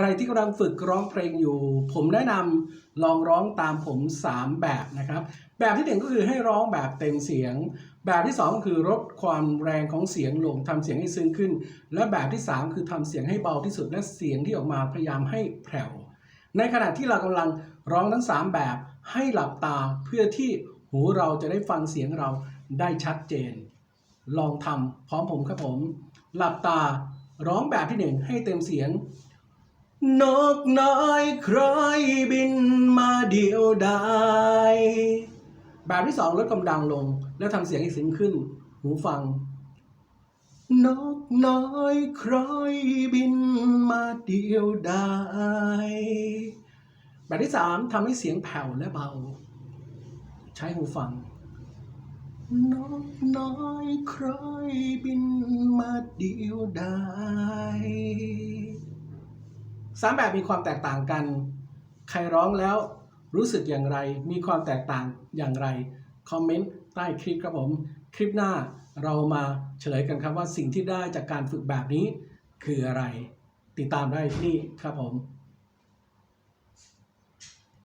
ใครที่กำลังฝึกร้องเพลงอยู่ ผมแนะนำลองร้องตามผม 3 แบบนะครับ แบบที่หนึ่งก็คือให้ร้องแบบเต็มเสียง แบบที่สองก็คือลดความแรงของเสียงลงทำเสียงให้ซึ้งขึ้น และแบบที่สามคือทำเสียงให้เบาที่สุดและเสียงที่ออกมาพยายามให้แผ่วในขณะที่เรากำลังร้องทั้ง 3 แบบให้หลับตาเพื่อที่หูเราจะได้ฟังเสียงเราได้ชัดเจน ลองทำพร้อมผมครับผม หลับตาร้องแบบที่หนึ่งให้เต็มเสียง นกน้อยครบินมาเดียวดายแบบที่สองลดความดังลง แล้วทำเสียงให้ซึ้งขึ้น หูฟัง นกน้อยครบินมาเดียวดายแบบที่สามทำให้เสียงแผ่วและเบา ใช้หูฟัง นกน้อยครบินมาเดียวดาย สามแบบมีความแตกต่างกัน ใครร้องแล้วรู้สึกอย่างไร มีความแตกต่างอย่างไร คอมเมนต์ใต้คลิปครับผม คลิปหน้าเรามาเฉลยกันครับว่าสิ่งที่ได้จากการฝึกแบบนี้คืออะไร ติดตามได้ที่นี่ครับผม